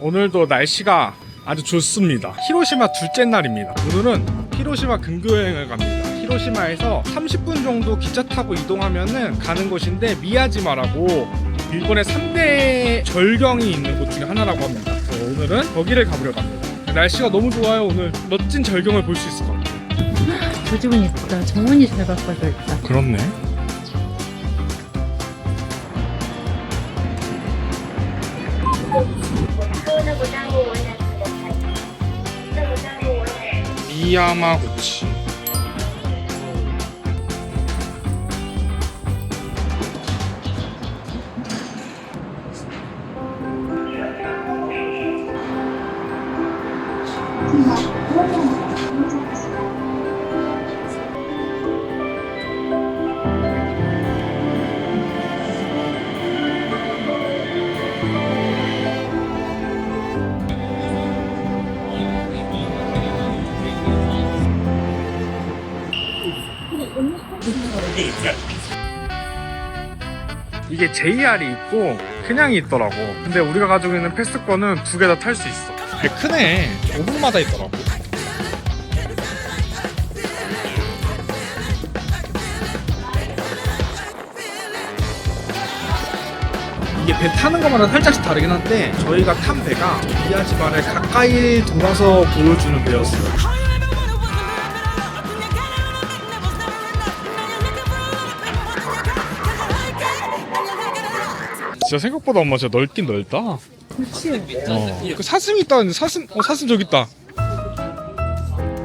오늘도 날씨가 아주 좋습니다. 히로시마 둘째 날입니다. 오늘은 히로시마 근교 여행을 갑니다. 히로시마에서 30분 정도 기차 타고 이동하면은 가는 곳인데 미야지마라고 일본의 3대 절경이 있는 곳 중에 하나라고 합니다. 그래서 오늘은 거기를 가보려고 합니다. 날씨가 너무 좋아요. 오늘 멋진 절경을 볼 수 있을 것 같아요. 저 집은 예쁘다. 정원이 잘 바꿔져 있다. 그렇네. 咿呀妈不 이게 JR이 있고 그냥이 있더라고. 근데 우리가 가지고 있는 패스권은 두 개 다 탈 수 있어. 꽤 크네. 5분마다 있더라고. 이게 배 타는 것마다 살짝씩 다르긴 한데 저희가 탄 배가 미야지마를 가까이 돌아서 보여주는 배였어요. 진짜 생각보다 엄마 진짜 넓긴 넓다. 그렇지. 어. 그 사슴 있다는데 사슴 어 사슴 저기 있다.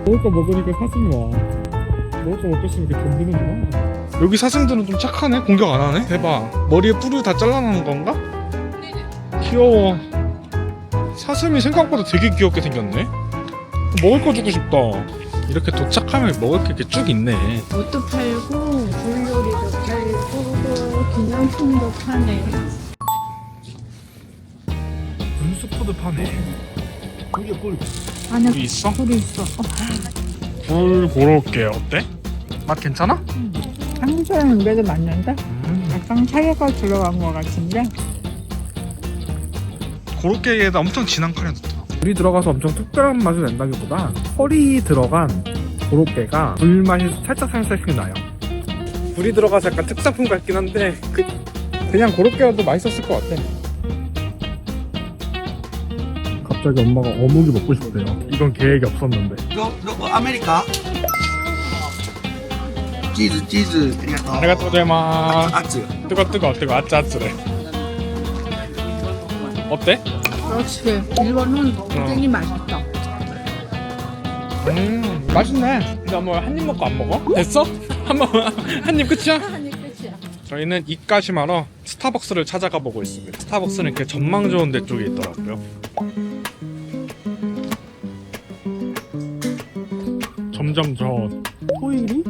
먹을 거 먹으니까 사슴이 와. 먹을 거 먹고 있으면 이렇게 덤비는구나. 여기 사슴들은 좀 착하네. 공격 안 하네. 대박. 머리에 뿔을 다 잘라놓은 건가? 귀여워. 사슴이 생각보다 되게 귀엽게 생겼네. 먹을 거 주고 싶다. 이렇게 도착하면 먹을 게 이렇게 쭉 있네. 옷도 팔고 물요리도 팔고 기념품도 파네. 분수코도 파네. 안에 여기 있어? 꿀이 있어. 어, 물 보러 올게. 어때? 맛 괜찮아? 한국 사람은 그래도 맞는데? 음. 약간 차이가 들어간 것 같은데? 고로케에다 엄청 진한 카레 넣더라. 물이 들어가서 엄청 특별한 맛을 낸다기보다 펄이 들어간 고로케가 불맛이 살짝 살짝씩 나요. 물이 들어가서 약간 특산품 같긴 한데 그, 그냥 고로케여도 맛있었을 것 같아. 갑자기 엄마가 어묵이 먹고 싶대요. 이건 계획이 없었는데. 이거 뭐 아메리카? 치즈 치즈. 내가 또 대마. 아츠. 뜨거 뜨거 뜨거 아츠 아츠래. 어때? 그렇지. 일본은 굉장히 어. 맛있다. 음 맛있네. 나 뭐 한 입 먹고 안 먹어? 됐어? 한번한입 끝이야? 저희는 입가심하러 스타벅스를 찾아가 보고 있습니다. 스타벅스는 그 전망 좋은 데 쪽에 있더라고요. 점점 저 토일이?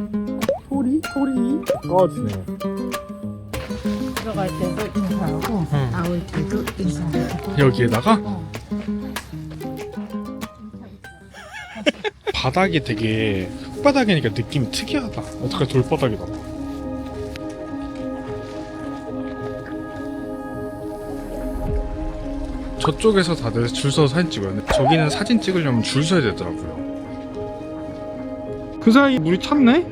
토리? 토리? 꺼지네. 들어갈 때도 인사하고 응. 나올 때도 인사하고. 여기에다가 어. 바닥이 되게 흙바닥이니까 느낌이 특이하다. 어떻게 돌바닥이다. 저쪽에서 다들 줄 서서 사진 찍어요. 근데 저기는 사진 찍으려면 줄 서야 되더라고요. 그 사이 물이 찼네?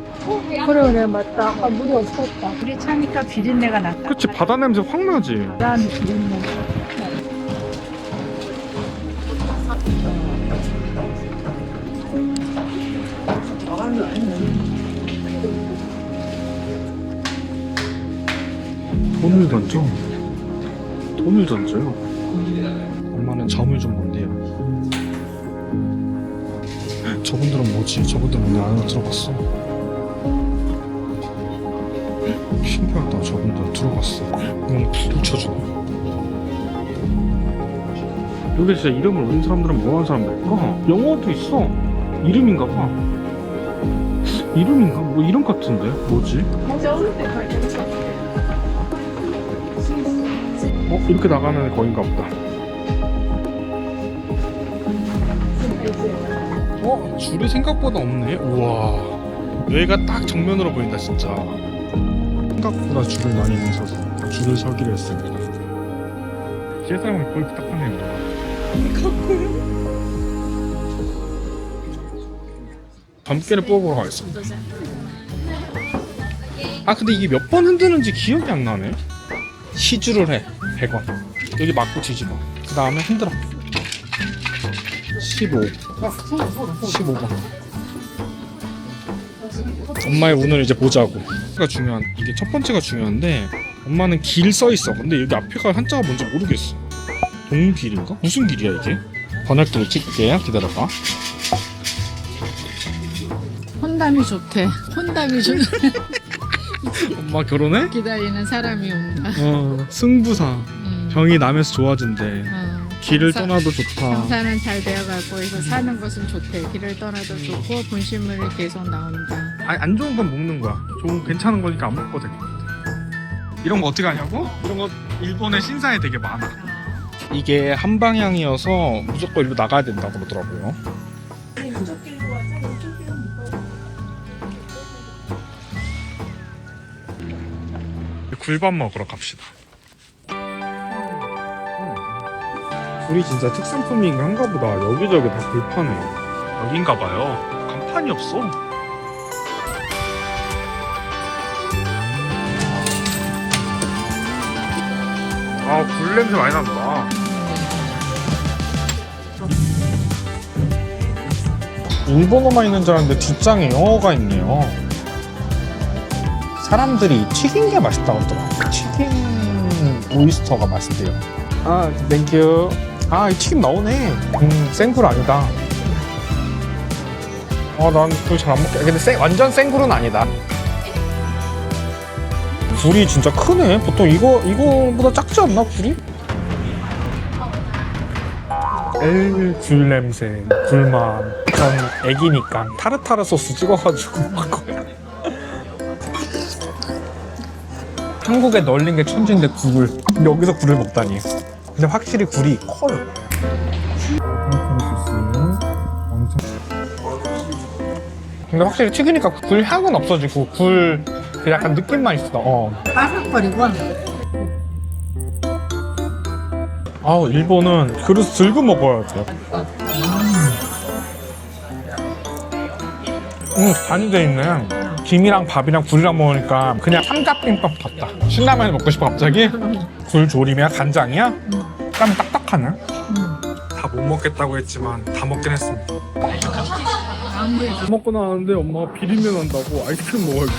그래 그래 맞다. 아까 물이 없었다. 물이 차니까 비린내가 났다. 그치 바다 냄새 확 나지. 그다음에 비린내. 돈을 던져. 돈을 던져요. 엄마는 점을 좀 뭐지? 저분들은 내 안에 들어갔어. 신기하다. 저분들 들어갔어. 이건 붙여주네. 여기 진짜 이름을 올린 사람들은 뭐 하는 사람들일까? 영어도 있어. 이름인가 봐. 이름인가? 뭐 이름 같은데? 뭐지? 어? 이렇게 나가면 거긴가 보다. 어? 줄이 생각보다 없네? 우와. 여기가 딱 정면으로 보인다, 진짜. 생각보다 줄을 많이 못 서서 줄을 서기로 했습니다. 세상은 거의 부탁하네요. 밤깨를 뽑으러 가겠습니다. 아 근데 이게 몇 번 흔드는지 기억이 안 나네. 시주를 해. 100원. 여기 맞고 뒤집어. 그 다음에 흔들어. 15. 15번. 엄마의 운을 이제 보자고. 가 중요한 이게 첫 번째가 중요한데 엄마는 길 써 있어. 근데 여기 앞에가 한자가 뭔지 모르겠어. 동길인가? 무슨 길이야 이게? 번역기를 찍을게요. 기다려봐. 혼담이 좋대. 혼담이 좋 엄마 결혼해? 기다리는 사람이 온다. 어 승부사. 음. 병이 남에서 좋아진대. 어. 길을 사- 떠나도 좋다. 경사는 잘 되어가고 해서 사는 것은 좋대. 길을 떠나도 좋고 분실물이 계속 나온다. 아니 안 좋은 건 먹는 거야. 좋은 괜찮은 거니까 안 먹거든. 이런 거 어떻게 하냐고? 이런 거 일본의 신사에 되게 많아. 이게 한 방향이어서 무조건 일로 나가야 된다고 그러더라고요. 굴밥 먹으러 갑시다. 굴이 진짜 특산품인가 한가 보다. 여기저기 다 굴파네. 여긴가 봐요. 간판이 없어. 아, 굴 냄새 많이 난다. 일본어만 있는 줄 알았는데 뒷장에 영어가 있네요. 사람들이 튀긴 게 맛있다고 하더라고요. 튀긴 오이스터가 맛있대요. 아, 땡큐. 아, 이 튀김 나오네. 음, 생굴 아니다. 아, 난 그걸 잘안 먹게. 근데 생, 완전 생굴은 아니다. 굴이 진짜 크네. 보통 이거 이거보다 작지 않나 굴이? 에이 굴 냄새, 굴맛. 전 애기니까 타르타르 소스 찍어가지고 먹거든요. 한국에 널린 게 천지인데 굴 여기서 굴을 먹다니. 근데 확실히 굴이 커요. 근데 확실히 튀기니까 굴 향은 없어지고 굴그 약간 느낌만 있어. 어. 바삭거리고 아우 일본은 그릇 들고 먹어야 돼. 음 간이 돼 있네. 김이랑 밥이랑 굴이랑 먹으니까 그냥 삼각김밥 같다. 신라면 먹고 싶어 갑자기? 굴 조림이야 간장이야? 땀 딱딱하네. 다 못 먹겠다고 했지만 다 먹긴 했습니다. 밥 먹고 나왔는데 엄마가 비린내 난다고 아이스크림 먹어야겠대.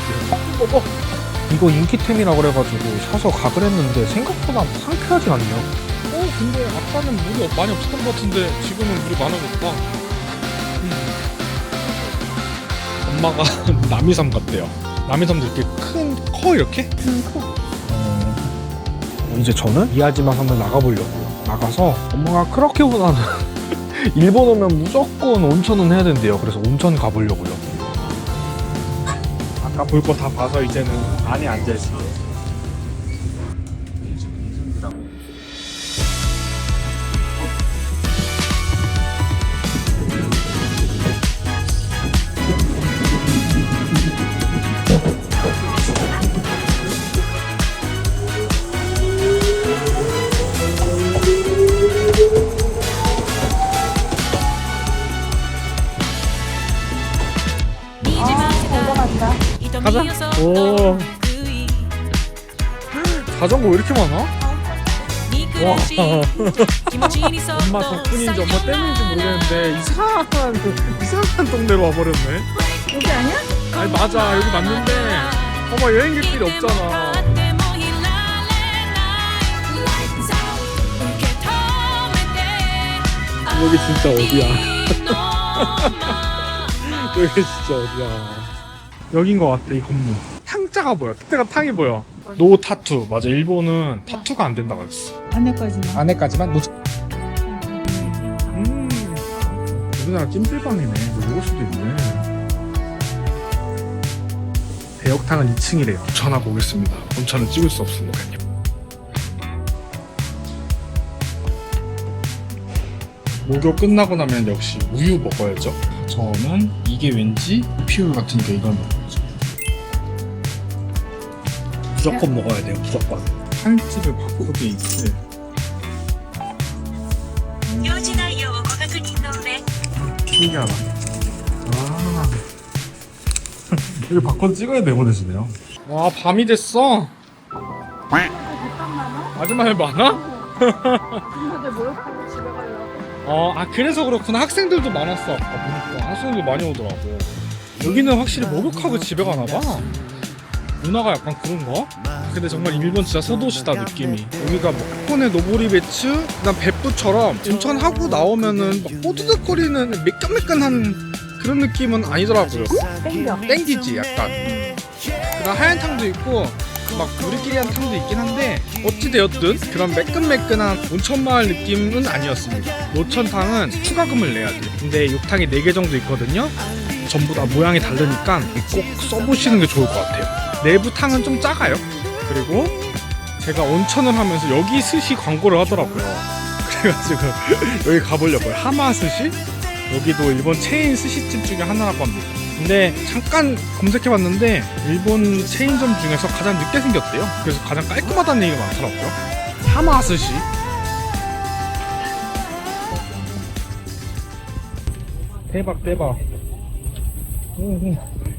이거 인기템이라 그래가지고 사서 가글 했는데 생각보다 상쾌하진 않네요. 어 근데 아까는 물이 많이 없었던 것 같은데 지금은 물이 많아졌다. 음. 엄마가 남이섬 같대요. 남이섬도 이렇게 큰 커 이렇게? 어, 이제 저는 이하지만 한번 나가보려고요. 나가서 엄마가 그렇게 원하는 일본 오면 무조건 온천은 해야 된대요. 그래서 온천 가보려고요. 아까 볼 거 다 봐서 이제는 안에 앉아있어 거 왜 이렇게 많아? 와. 엄마 덕분인지 엄마 때문인지 모르겠는데 이상한 이상한 동네로 와버렸네. 여기 아니야? 아니 맞아 여기 맞는데 엄마 여행객들이 없잖아. 여기 진짜 어디야? 여기 진짜 어디야? 여긴 것 같아 이 건물. 탕자가 보여. 그때가 탕이 보여. 노 타투 맞아 일본은 타투가 안 된다고 했어. 안에까지만. 안에까지만 노. 음. 우리나라 찜질방이네. 뭐 이럴 수도 있네. 대역탕은 2층이래요. 전화 보겠습니다. 온천은 찍을 수 없으니까요. 목욕 끝나고 나면 역시 우유 먹어야죠. 저는 이게 왠지 피울 같으니까 이걸 먹어야죠. 무조건 먹어야 돼요. 무조건. 바꾸게 있을. 요즘 신기하다. 아. 여기 바꿔 찍어야 내보내시네요. 와, 밤이 됐어. 아줌마들 많아? 집에 가려고. 어, 아, 그래서 그렇구나. 학생들도 많았어. 아까 보니까. 학생들 많이 오더라고. 여기는 확실히 목욕하고 집에 가나봐. 문화가 약간 그런가? 근데 정말 일본 진짜 소도시다 느낌이. 여기가 뭐 코네 노보리 배츠 그다음 베프처럼 온천하고 나오면은 막 뽀드득거리는 매끈매끈한 그런 느낌은 아니더라고요. 땡겨. 땡기지 약간. 그다음 하얀 탕도 있고 막 우리끼리 한 탕도 있긴 한데 어찌되었든 그런 매끈매끈한 온천마을 느낌은 아니었습니다. 노천탕은 추가금을 내야 돼 근데 욕탕이 4개 정도 있거든요. 전부 다 모양이 다르니까 꼭 써보시는 게 좋을 것 같아요 내부 탕은 좀 작아요. 그리고 제가 온천을 하면서 여기 스시 광고를 하더라고요. 그래가지고 여기 가보려고요. 하마 스시? 여기도 일본 체인 스시집 중에 하나라고 합니다. 근데 잠깐 검색해봤는데 일본 체인점 중에서 가장 늦게 생겼대요. 그래서 가장 깔끔하다는 얘기가 많더라고요. 하마 스시. 대박 대박.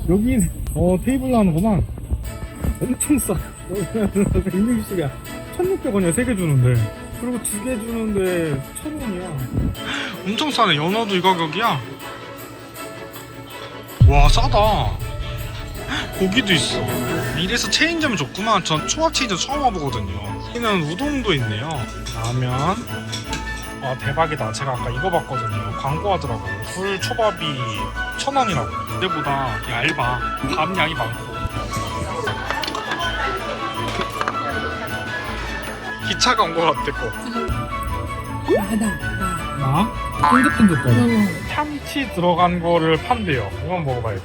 여기 어 테이블로 하는구만 엄청 싸. 160이야. 1600원이야 3개 주는데. 그리고 2개 주는데 1000원이야. 엄청 싸네. 연어도 이 가격이야? 와 싸다. 고기도 있어. 이래서 체인점 좋구만 전 초밥 체인점 처음 와보거든요. 여기는 우동도 있네요. 라면. 와 대박이다. 제가 아까 이거 봤거든요. 광고하더라고요. 굴 초밥이 천 원이라고. 그때보다 얇아. 밥 양이 많고 기차가 온것거 나다. 나. 나? 쫀득쫀득거려. 응. 참치 들어간 거를 판대요. 이건 먹어봐야지.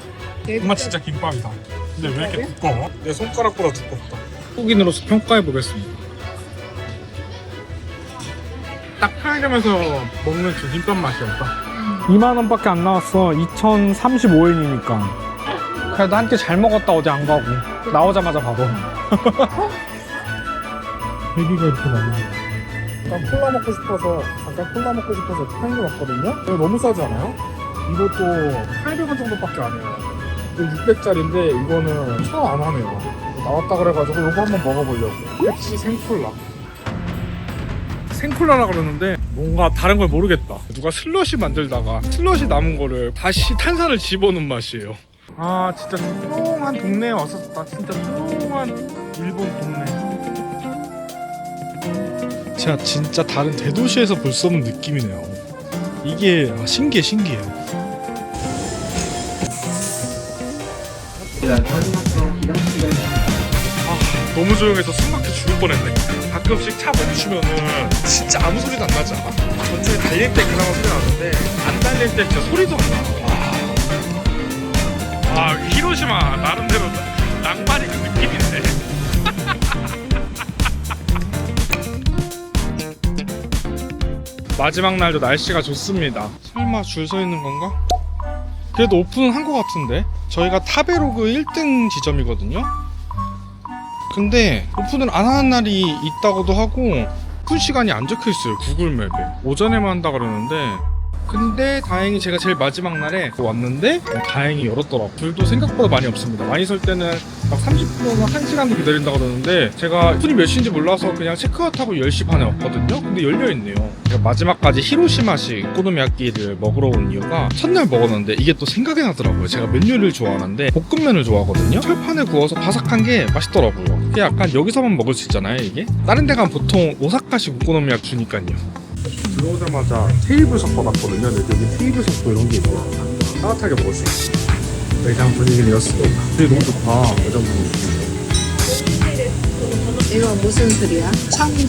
정말 진짜 김밥이다. 근데 왜 이렇게 두꺼워? 내 손가락보다 두껍다. 한국인으로서 평가해보겠습니다. 딱 편의점에서 먹는 그 김밥 맛이었다. 2만원 밖에 안 나왔어. 2035엔이니까. 그래도 한 끼 잘 먹었다 어제 안 가고. 나오자마자 바로 대기가 이렇게 많네 난 콜라 먹고 싶어서 잠깐 콜라 먹고 싶어서 편의점 왔거든요. 이거 너무 싸지 않아요? 이것도 800원 정도밖에 안 해요. 이거 600짜리인데 이거는 1000원 안 하네요. 나왔다 그래가지고 이거 한번 먹어보려고. 펩시 생콜라. 생콜라라 그러는데 뭔가 다른 걸 모르겠다. 누가 슬러시 만들다가 슬러시 남은 거를 다시 탄산을 집어넣은 맛이에요. 아 진짜 조용한 동네에 왔었다. 진짜 조용한 일본 동네 제가 진짜 다른 대도시에서 볼 수 없는 느낌이네요 이게 아, 신기해 신기해요 아, 너무 조용해서 숨 막혀 죽을 뻔했네. 가끔씩 차 멈추면은 진짜 아무 소리도 안 나지 않아? 전체 달릴 때 그나마 소리 나는데 안 달릴 때 진짜 소리도 안 나. 와. 아 히로시마 나름대로 낭만이 그 느낌인데. 마지막 날도 날씨가 좋습니다. 설마 줄 서 있는 건가? 그래도 오픈은 한것 같은데 저희가 타베로그 1등 지점이거든요 근데 오픈을 안 하는 날이 있다고도 하고 오픈 시간이 안 적혀 있어요 구글 맵에 오전에만 한다 그러는데 근데 다행히 제가 제일 마지막 날에 왔는데 어, 다행히 열었더라고요 줄도 생각보다 많이 없습니다. 많이 설 때는 막 30분이나 1시간도 기다린다 그러는데 제가 오픈이 몇 시인지 몰라서 그냥 체크아웃하고 10시 반에 왔거든요. 근데 열려있네요. 제가 마지막까지 히로시마식 코노미야끼를 먹으러 온 이유가 첫날 먹었는데 이게 또 생각이 나더라고요. 제가 면 요리를 좋아하는데 볶음면을 좋아하거든요. 철판에 구워서 바삭한 게 맛있더라고요. 그게 약간 여기서만 먹을 수 있잖아요 이게? 다른 데 가면 보통 오사카식 오코노미야끼 주니까요 들어오자마자 테이블석 받았거든요. 근데 여기 테이블 석도 이런 게 있고 따뜻하게 먹을 수 있어. 매장 이렇습니다. 되게 너무 좋다. 매장 분위기. 이거 무슨 술이야? 청주?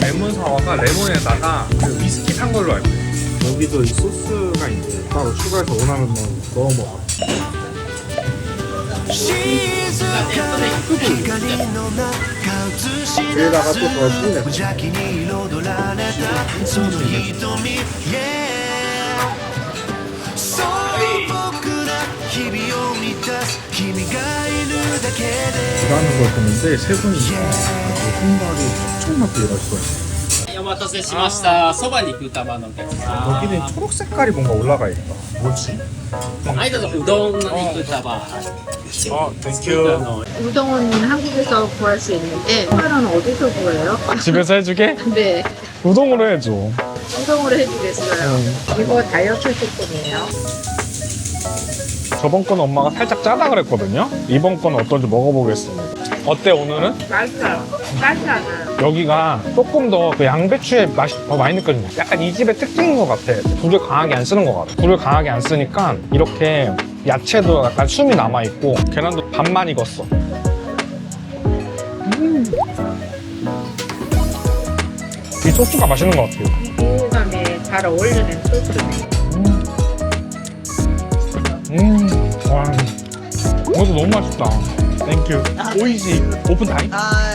레몬 사와가 레몬에다가 그 위스키 탄 걸로 알고 있어요. 여기도 이 소스가 있는데 따로 추가해서 원하면 뭐 넣어 먹어. 위에다가 또더 뿌리네. 無邪気に彩られたその瞳 Yeah そう僕ら日々を満たす君がいるだけで 일하는 걸 보는데 세 분이서 손발이 엄청나게 일하시더라고요. 待たせしました。そばに行く玉のお客さん。 여기는 초록 색깔이 뭔가 올라가 있다. 뭐지? はい、どうぞ。うどんの肉玉。 아, あ 땡큐. の 우동은 한국에서 구할 수 있는데 쌀은 어디서 구해요? 집에서 해주게? 네. 우동으로 해줘. 우동으로 해주겠어요. 이거 다이어트 식품이에요. 저번 거는 엄마가 살짝 짜다 그랬거든요. 이번 거는 어떤지 먹어보겠습니다. 어때 오늘은? 맛있어요. 짜지 않아요. 여기가 조금 더 그 양배추의 맛이 더 많이 느껴진다. 약간 이 집의 특징인 것 같아. 불을 강하게 안 쓰는 것 같아. 불을 강하게 안 쓰니까 이렇게 야채도 약간 숨이 남아있고 계란도 반만 익었어. 이 소스가 맛있는 것 같아요. 비호감에 잘 어울리는 소스네. 음, 와. 이것도 너무 맛있다. 땡큐. 오이시. 오픈 타임?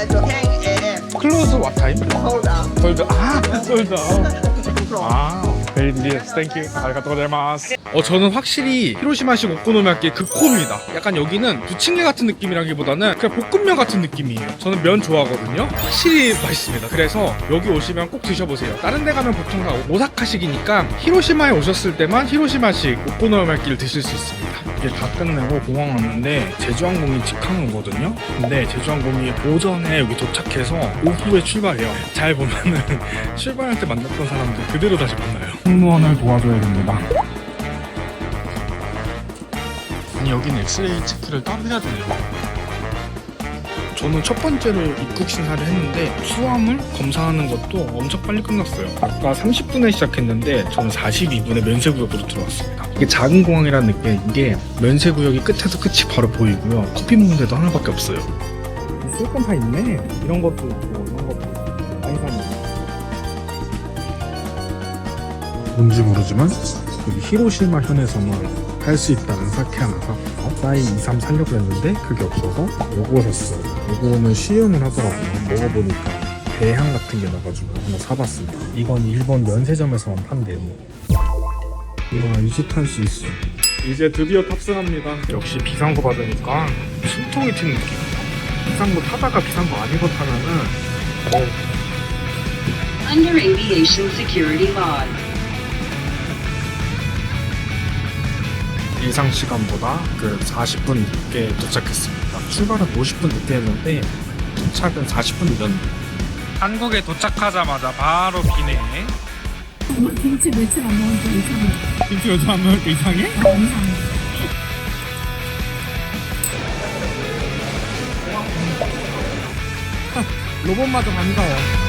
To 10 a.m. 클로즈 왓 타임? On. 솔드. 아, 솔드. 아, 베리디스 땡큐. 아리가토고자이마스. 어, 저는 확실히 히로시마식 오코노미야끼 극홈입니다. 약간 여기는 부침개 같은 느낌이라기보다는 그냥 볶음면 같은 느낌이에요. 저는 면 좋아하거든요. 확실히 맛있습니다. 그래서 여기 오시면 꼭 드셔보세요. 다른 데 가면 보통 다 오사카식이니까 히로시마에 오셨을 때만 히로시마식 오코노미야끼를 드실 수 있습니다. 이게 다 끝내고 공항 왔는데 제주항공이 직항 오거든요. 근데 제주항공이 오전에 여기 도착해서 오후에 출발해요. 잘 보면은 출발할 때 만났던 사람들 그대로 다시 만나요. 승무원을 도와줘야 됩니다. 아니 여기는 엑스레이 체크를 따로 해야 되네요. 저는 첫 번째로 입국 심사를 했는데 수화물 검사하는 것도 엄청 빨리 끝났어요. 아까 30분에 시작했는데 저는 42분에 면세구역으로 들어왔습니다. 이게 작은 공항이라는 느낌인 게 면세구역이 끝에서 끝이 바로 보이고요. 커피 먹는 데도 하나밖에 없어요. 쓸건다 있네. 이런 것도 있고 뭔지 모르지만 여기 히로시마 현에서만 할 수 있다는 사케 하나 샀고 사이 2, 3 살려고 했는데 그게 없어서 요거 샀어요. 요거는 시음을 하더라고요. 먹어보니까 배향 같은 게 나가지고 한번 사봤습니다. 이건 일본 면세점에서만 판대요 이거 유지탈 수 있어. 이제 드디어 탑승합니다. 역시 비상구 받으니까 숨통이 튀는 느낌이야 비상구 타다가 비상구 아니고 타면은 어, Under aviation security laws. 예상 시간보다 그 40분 늦게 도착했습니다. 출발은 50분 늦게 했는데 도착은 40분 늦었네. 한국에 도착하자마자 바로 비네. 김치 며칠 안 먹으니까 이상해. 김치 요즘 안 먹으니까 이상해? 이상해. 로봇마저 반가워.